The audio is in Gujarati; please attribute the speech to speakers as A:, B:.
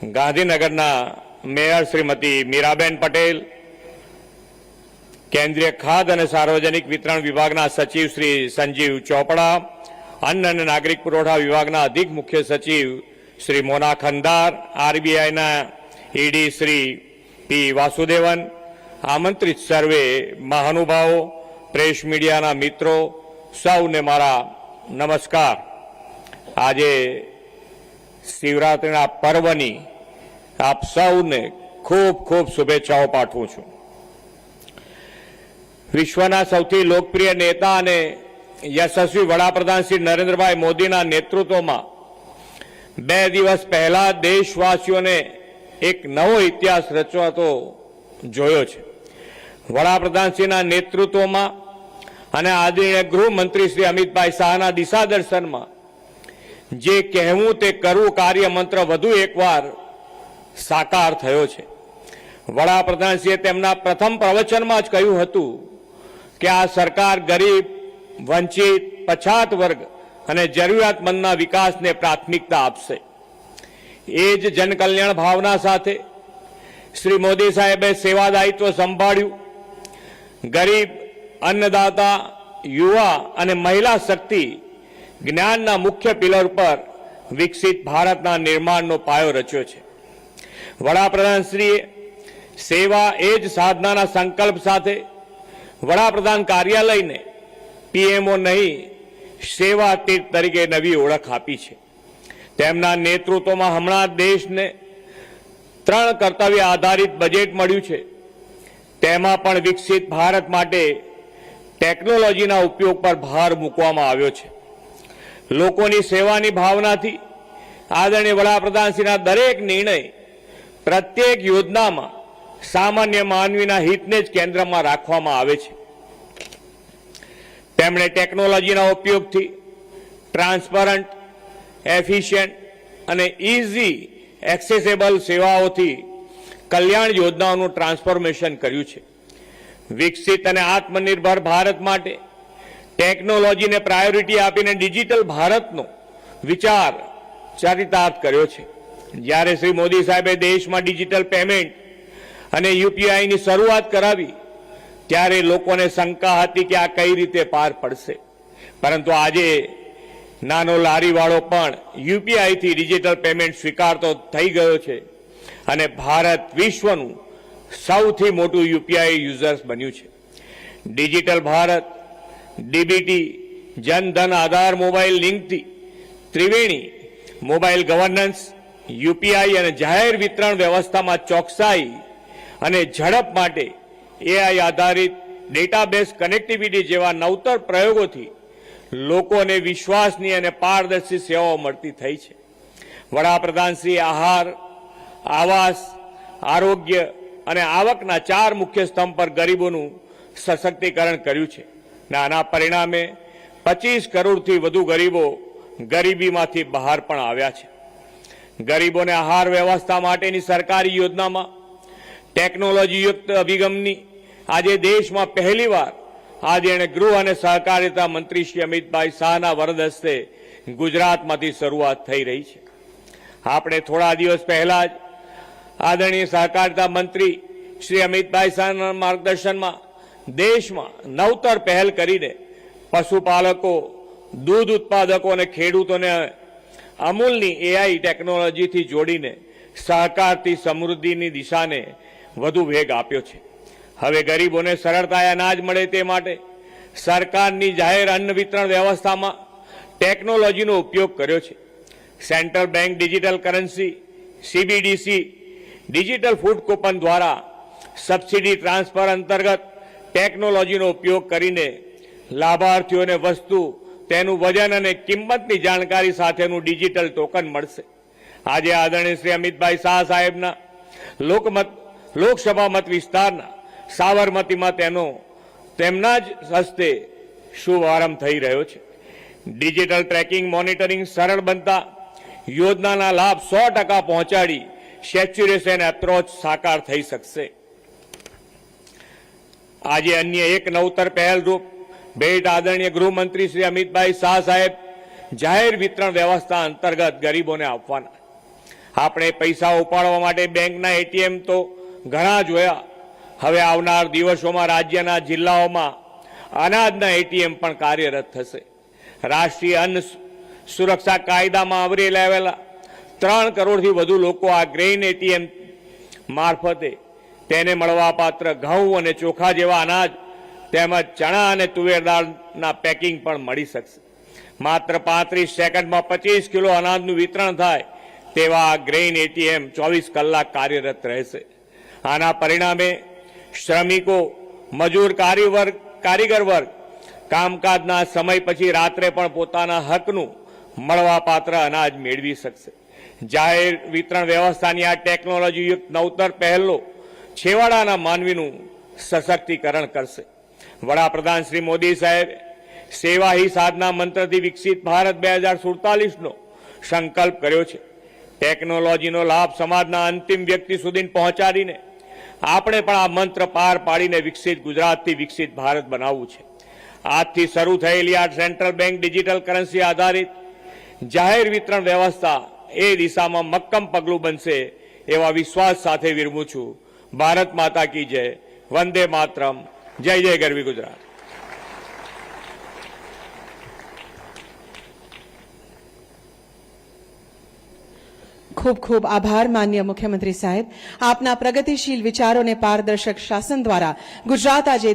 A: ગાંધીનગરના મેયર શ્રીમતી મીરાબેન પટેલ, કેન્દ્રીય ખાદ્ય અને સાર્વજનિક વિતરણ વિભાગના સચિવ શ્રી સંજીવ ચોપડા, અન્ન અને નાગરિક પુરવઠા વિભાગના અધિક મુખ્ય સચિવ શ્રી મોના ખંદાર, આરબીઆઈના ઈડી શ્રી પી વાસુદેવન, આમંત્રિત સર્વે મહાનુભાવો, પ્રેસ મીડિયાના મિત્રો સૌને મારા નમસ્કાર. આજે શિવરાત્રિના પર્વની આપ સૌને ખૂબ ખૂબ શુભેચ્છાઓ પાઠવું છું. વિશ્વના સૌથી લોકપ્રિય નેતા અને યશસ્વી વડાપ્રધાન શ્રી નરેન્દ્રભાઈ મોદીના નેતૃત્વમાં બે દિવસ પહેલા દેશવાસીઓને એક નવો ઇતિહાસ રચવાતો જોયો છે. વડાપ્રધાનશ્રીના નેતૃત્વમાં અને આદરણીય ગૃહમંત્રી શ્રી અમિતભાઈ શાહના દિશા દર્શનમાં જે કહેવું તે કરવું કાર્ય મંત્ર વધુ એકવાર સાકાર થયો છે. વડાપ્રધાનશ્રીએ તેમના પ્રથમ પ્રવચનમાં જ કહ્યું હતું કે આ સરકાર ગરીબ, વંચિત, પછાત વર્ગ અને જરૂરિયાતમંદના વિકાસને પ્રાથમિકતા આપશે. એ જ જનકલ્યાણ ભાવના સાથે શ્રી મોદી સાહેબે સેવા દાયિત્વ સંભાળ્યું. ગરીબ, અન્નદાતા, યુવા અને મહિલા શક્તિ જ્ઞાનના મુખ્ય પિલર પર વિકસિત ભારતના નિર્માણનો પાયો રચ્યો છે. વડાપ્રધાનશ્રીએ સેવા એ જ સાધનાના સંકલ્પ સાથે વડાપ્રધાન કાર્યાલયને પીએમઓ નહીં, સેવા તીર્થ તરીકે નવી ઓળખ આપી છે. તેમના નેતૃત્વમાં હમણાં દેશને ત્રણ કર્તવ્ય આધારિત બજેટ મળ્યું છે. તેમાં પણ વિકસિત ભારત માટે ટેકનોલોજીના ઉપયોગ પર ભાર મૂકવામાં આવ્યો છે. લોકોની સેવાની ભાવનાથી આદરણીય વડાપ્રધાનશ્રીના દરેક નિર્ણય પ્રત્યેક યોજનામાં સામાન્ય માનવીના હિતને જ કેન્દ્રમાં રાખવામાં આવે છે. તેમણે ટેકનોલોજીના ઉપયોગથી ટ્રાન્સપરન્ટ, એફિશિયન્ટ અને ઇઝી એક્સેસેબલ સેવાઓથી કલ્યાણ યોજનાઓનું ટ્રાન્સફોર્મેશન કર્યું છે. વિકસિત અને આત્મનિર્ભર ભારત માટે ટેકનોલોજીને પ્રાયોરિટી આપીને ડિજિટલ ભારતનો વિચાર ચરિતાર્થ કર્યો છે. જ્યારે શ્રી મોદી સાહેબે દેશમાં ડિજિટલ પેમેન્ટ અને યુપીઆઈની શરૂઆત કરાવી, ત્યારે લોકોને શંકા હતી કે આ કઈ રીતે પાર પડશે. પરંતુ આજે નાનો લારીવાળો પણ યુપીઆઈથી ડિજિટલ પેમેન્ટ સ્વીકારતો થઈ ગયો છે અને ભારત વિશ્વનું સૌથી મોટું યુપીઆઈ યુઝર્સ બન્યું છે. Digital Bharat, DBT Jan Dhan Aadhaar mobile લિંકથી ત્રિવેણી, મોબાઈલ ગવર્નન્સ યુપીઆઈ અને જાહેર વિતરણ વ્યવસ્થામાં ચોકસાઈ અને ઝડપ માટે એઆઈ આધારિત ડેટાબેઝ કનેક્ટિવિટી જેવા નવતર પ્રયોગોથી લોકોને વિશ્વાસની અને પારદર્શી સેવાઓ મળતી થઈ છે. વડાપ્રધાનશ્રી આહાર, આવાસ, આરોગ્ય અને આવકના ચાર મુખ્ય સ્તંભ પર ગરીબોનું સશક્તિકરણ કર્યું છે. આના પરિણામે પચીસ કરોડથી વધુ ગરીબો ગરીબીમાંથી બહાર પણ આવ્યા છે. ગરીબોને આહાર વ્યવસ્થા માટેની સરકારી યોજનામાં, ટેકનોલોજીયુક્ત અભિગમની, આજે દેશમાં પહેલીવાર આજે એણે ગૃહ અને સહકારિતા મંત્રી શ્રી અમિતભાઈ શાહના વરદ હસ્તે ગુજરાતમાંથી શરૂઆત થઈ રહી છે. આપણે થોડા દિવસ પહેલા જ આદરણીય સહકારિતા મંત્રી શ્રી અમિતભાઈ શાહના માર્ગદર્શનમાં દેશમાં નવતર પહેલ કરીને પશુપાલકો, દૂધ ઉત્પાદકો અને ખેડૂતોને અમૂલની એઆઈ ટેકનોલોજીથી જોડીને સહકારથી સમૃદ્ધિની દિશાને વધુ વેગ આપ્યો છે. હવે ગરીબોને સરળતાએ અનાજ મળે તે માટે સરકારની જાહેર અન્ન વિતરણ વ્યવસ્થામાં ટેકનોલોજીનો ઉપયોગ કર્યો છે. Central bank digital currency CBDC digital food coupon દ્વારા સબસિડી ટ્રાન્સફર અંતર્ગત ટેકનોલોજીનો ઉપયોગ કરીને લાભાર્થીઓને વસ્તુ તેનું વજન અને કિંમતની જાણકારી સાથેનું ડિજિટલ ટોકન મળશે. આજે આદરણીય શ્રી અમિતભાઈ શાહ સાહેબના લોકમત, લોકસભા મત વિસ્તારના સાબરમતીમાં તેનો, તેમના જ હસ્તે શુભારંભ થઈ રહ્યો છે. ડિજિટલ ટ્રેકિંગ મોનિટરિંગ સરળ બનતા યોજનાના લાભ સો ટકા પહોંચાડી સેચ્યુરેશન એપ્રોચ સાકાર થઈ શકશે. આજે અન્ય એક નવતર પહેલરૂપ ભેટ આદરણીય ગૃહમંત્રી શ્રી અમિતભાઈ શાહ સાહેબ, જાહેર વિતરણ વ્યવસ્થા અંતર્ગત ગરીબોને આપવાના. આપણે પૈસા ઉપાડવા માટે બેંકના એટીએમ તો ઘણા જોયા. હવે આવનાર દિવસોમાં રાજ્યના જિલ્લાઓમાં અનાજના એટીએમ પણ કાર્યરત થશે. રાષ્ટ્રીય અન્ન સુરક્ષા કાયદામાં આવરી લેવાયેલા ત્રણ કરોડથી વધુ લોકો આ ગ્રેઇન એટીએમ મારફતે તેને મળવાપાત્ર ઘઉં અને ચોખા જેવા અનાજ તેમજ ચણા અને તુવેર દાળના પેકિંગ પણ મળી શકશે. માત્ર પાંત્રીસ સેકન્ડમાં પચીસ કિલો અનાજનું વિતરણ થાય તેવા ગ્રેઇન એટીએમ ચોવીસ કલાક કાર્યરત રહેશે. આના પરિણામે શ્રમિકો, મજૂર કારીવર્ગ કારીગર વર્ગ કામકાજના સમય પછી રાત્રે પણ પોતાના હકનું મળવાપાત્ર અનાજ મેળવી શકશે. જાહેર વિતરણ વ્યવસ્થાની આ ટેકનોલોજી યુક્ત નવતર પહેલો છેવાડાના માનવીનું સશક્તિકરણ કરશે. વડાપ્રધાન શ્રી મોદી સાહેબ, સેવા હી સાધના મંત્રથી વિકસિત ભારત બે હજાર સુડતાલીસનો સંકલ્પ કર્યો છે. ટેકનોલોજીનો લાભ સમાજના અંતિમ વ્યક્તિ સુધી પહોંચાડીને આપણે પણ આ મંત્ર પાર પાડીને વિકસિત ગુજરાતથી વિકસિત ભારત બનાવવું છે. આજથી શરૂ થયેલી આ સેન્ટ્રલ બેંક ડિજિટલ કરન્સી આધારિત જાહેર વિતરણ વ્યવસ્થા એ દિશામાં મક્કમ પગલું બનશે એવા વિશ્વાસ સાથે વિરમું છું. ભારત માતા કી જય. વંદે માતરમ. જય જય ગરવી ગુજરાત
B: ખૂબ ખૂબ આભાર માન્ય મુખ્યમંત્રી સાહેબ આપના પ્રગતિશીલ વિચારોને પારદર્શક શાસન દ્વારા ગુજરાત આજે